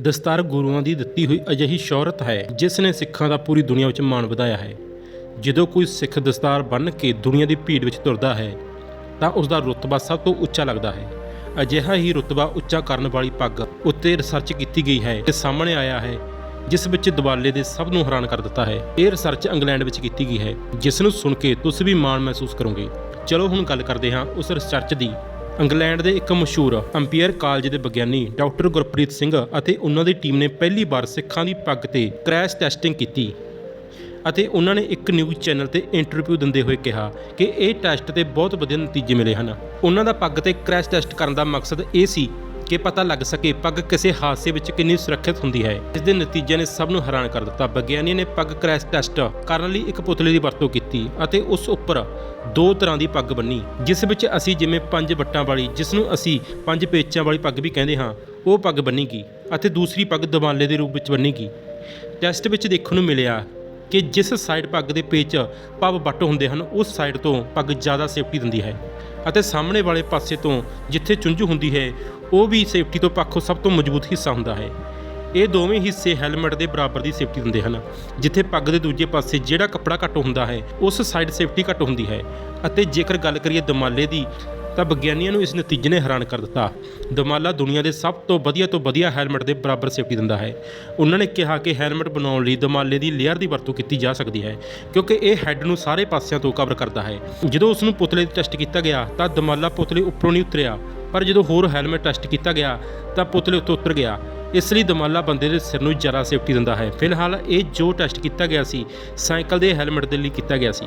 ਦਸਤਾਰ ਗੁਰੂਆਂ ਦੀ ਦਿੱਤੀ ਹੋਈ ਅਜਿਹੀ ਸ਼ੌਹਰਤ ਹੈ, ਜਿਸ ਨੇ ਸਿੱਖਾਂ ਦਾ ਪੂਰੀ ਦੁਨੀਆ ਵਿੱਚ ਮਾਣ ਵਧਾਇਆ ਹੈ। ਜਦੋਂ ਕੋਈ ਸਿੱਖ ਦਸਤਾਰ ਬੰਨ੍ਹ ਕੇ ਦੁਨੀਆ ਦੀ ਭੀੜ ਵਿੱਚ ਤੁਰਦਾ ਹੈ, ਤਾਂ ਉਸ ਦਾ ਰੁਤਬਾ ਸਭ ਤੋਂ ਉੱਚਾ ਲੱਗਦਾ ਹੈ। ਅਜਿਹਾ ਹੀ ਰੁਤਬਾ ਉੱਚਾ ਕਰਨ ਵਾਲੀ ਪੱਗ ਉੱਤੇ ਰਿਸਰਚ ਕੀਤੀ ਗਈ ਹੈ ਤੇ ਸਾਹਮਣੇ ਆਇਆ ਹੈ, ਜਿਸ ਵਿੱਚ ਦਵਾਲੇ ਦੇ ਸਭ ਨੂੰ ਹੈਰਾਨ ਕਰ ਦਿੱਤਾ ਹੈ। ਇਹ ਰਿਸਰਚ ਇੰਗਲੈਂਡ ਵਿੱਚ ਕੀਤੀ ਗਈ ਹੈ, ਜਿਸ ਨੂੰ ਸੁਣ ਕੇ ਤੁਸੀਂ ਵੀ ਮਾਣ ਮਹਿਸੂਸ ਕਰੋਗੇ। ਚਲੋ ਹੁਣ ਗੱਲ ਕਰਦੇ ਹਾਂ ਉਸ ਰਿਸਰਚ ਦੀ ਇੰਗਲੈਂਡ ਦੇ ਇੱਕ ਮਸ਼ਹੂਰ ਅੰਪੀਅਰ ਕਾਲਜ ਦੇ ਵਿਗਿਆਨੀ ਡਾਕਟਰ ਗੁਰਪ੍ਰੀਤ ਸਿੰਘ ਅਤੇ ਉਹਨਾਂ ਦੀ ਟੀਮ ਨੇ ਪਹਿਲੀ ਵਾਰ ਸਿੱਖਾਂ ਦੀ ਪੱਗ ਤੇ ਕ੍ਰੈਸ਼ ਟੈਸਟਿੰਗ ਕੀਤੀ ਅਤੇ ਉਹਨਾਂ ਨੇ ਇੱਕ ਨਿਊਜ਼ ਚੈਨਲ ਤੇ ਇੰਟਰਵਿਊ ਦਿੰਦੇ ਹੋਏ ਕਿਹਾ ਕਿ ਇਹ ਟੈਸਟ ਤੇ ਬਹੁਤ ਵਧੀਆ ਨਤੀਜੇ ਮਿਲੇ ਹਨ। ਉਹਨਾਂ ਦਾ ਪੱਗ ਤੇ ਕ੍ਰੈਸ਼ ਟੈਸਟ ਕਰਨ ਦਾ ਮਕਸਦ ਇਹ ਸੀ ਕਿ ਪਤਾ ਲੱਗ ਸਕੇ ਪੱਗ ਕਿਸੇ ਹਾਦਸੇ ਵਿੱਚ ਕਿੰਨੀ ਸੁਰੱਖਿਅਤ ਹੁੰਦੀ ਹੈ। ਇਸ ਦੇ ਨਤੀਜੇ ਨੇ ਸਭ ਨੂੰ ਹੈਰਾਨ ਕਰ ਦਿੱਤਾ। ਵਿਗਿਆਨੀਆਂ ਨੇ ਪੱਗ ਕ੍ਰੈਸ਼ ਟੈਸਟ ਕਰਨ ਲਈ ਇੱਕ ਪੁਤਲੇ ਦੀ ਵਰਤੋਂ ਕੀਤੀ ਅਤੇ ਉਸ ਉੱਪਰ ਦੋ ਤਰ੍ਹਾਂ ਦੀ ਪੱਗ ਬੰਨੀ, ਜਿਸ ਵਿੱਚ ਅਸੀਂ ਜਿਵੇਂ ਪੰਜ ਵੱਟਾਂ ਵਾਲੀ, ਜਿਸ ਨੂੰ ਅਸੀਂ ਪੰਜ ਪੇਚਾਂ ਵਾਲੀ ਪੱਗ ਵੀ ਕਹਿੰਦੇ ਹਾਂ, ਉਹ ਪੱਗ ਬੰਨੀਗੀ ਅਤੇ ਦੂਸਰੀ ਪੱਗ ਦਮਾਲੇ ਦੇ ਰੂਪ ਵਿੱਚ ਬੰਨੀਗੀ। ਟੈਸਟ ਵਿੱਚ ਦੇਖਣ ਨੂੰ ਮਿਲਿਆ ਕਿ ਜਿਸ ਸਾਈਡ ਪੱਗ ਦੇ ਪੇਚ ਪੱਬ ਵੱਟ ਹੁੰਦੇ ਹਨ, ਉਸ ਸਾਈਡ ਤੋਂ ਪੱਗ ਜ਼ਿਆਦਾ ਸੇਫਟੀ ਦਿੰਦੀ ਹੈ ਅਤੇ ਸਾਹਮਣੇ ਵਾਲੇ ਪਾਸੇ ਤੋਂ ਜਿੱਥੇ ਚੁੰਝ ਹੁੰਦੀ ਹੈ ਉਹ ਵੀ ਸੇਫਟੀ ਤੋਂ ਪੱਖੋਂ ਸਭ ਤੋਂ ਮਜ਼ਬੂਤ ਹਿੱਸਾ ਹੁੰਦਾ ਹੈ। ਇਹ ਦੋਵੇਂ ਹਿੱਸੇ ਹੈਲਮਟ ਦੇ ਬਰਾਬਰ ਦੀ ਸੇਫਟੀ ਦਿੰਦੇ ਹਨ, ਜਿੱਥੇ ਪੱਗ ਦੇ ਦੂਜੇ ਪਾਸੇ ਜਿਹੜਾ ਕੱਪੜਾ ਘੱਟ ਹੁੰਦਾ ਹੈ, ਉਸ ਸਾਈਡ ਸੇਫਟੀ ਘੱਟ ਹੁੰਦੀ ਹੈ ਅਤੇ ਜੇਕਰ ਗੱਲ ਕਰੀਏ ਦਮਾਲੇ ਦੀ, ਤਾਂ ਵਿਗਿਆਨੀਆਂ ਨੂੰ ਇਸ ਨਤੀਜੇ ਨੇ ਹੈਰਾਨ ਕਰ ਦਿੱਤਾ। ਦਮਾਲਾ ਦੁਨੀਆ ਦੇ ਸਭ ਤੋਂ ਵਧੀਆ ਤੋਂ ਵਧੀਆ ਹੈਲਮਟ ਦੇ ਬਰਾਬਰ ਸੇਫਟੀ ਦਿੰਦਾ ਹੈ। ਉਹਨਾਂ ਨੇ ਕਿਹਾ ਕਿ ਹੈਲਮਟ ਬਣਾਉਣ ਲਈ ਦਮਾਲੇ ਦੀ ਲੇਅਰ ਦੀ ਵਰਤੋਂ ਕੀਤੀ ਜਾ ਸਕਦੀ ਹੈ, ਕਿਉਂਕਿ ਇਹ ਹੈੱਡ ਨੂੰ ਸਾਰੇ ਪਾਸਿਆਂ ਤੋਂ ਕਵਰ ਕਰਦਾ ਹੈ। ਜਦੋਂ ਉਸ ਨੂੰ ਪੁਤਲੇ ਤੇ ਟੈਸਟ ਕੀਤਾ ਗਿਆ, ਤਾਂ ਦਮਾਲਾ ਪੁਤਲੇ ਉੱਪਰੋਂ ਨਹੀਂ ਉਤਰਿਆ ਪਰ ਜਦੋਂ ਹੋਰ ਹੈਲਮਟ ਟੈਸਟ ਕੀਤਾ ਗਿਆ, ਤਾਂ ਪੁਤਲੇ ਉੱਤੋਂ ਉਤਰ ਗਿਆ। ਇਸ ਲਈ ਦਮਾਲਾ ਬੰਦੇ ਦੇ ਸਿਰ ਨੂੰ ਜ਼ਿਆਦਾ ਸੇਫਟੀ ਦਿੰਦਾ ਹੈ। ਫਿਲਹਾਲ ਇਹ ਜੋ ਟੈਸਟ ਕੀਤਾ ਗਿਆ ਸੀ, ਸਾਈਕਲ ਦੇ ਹੈਲਮਟ ਦੇ ਲਈ ਕੀਤਾ ਗਿਆ ਸੀ।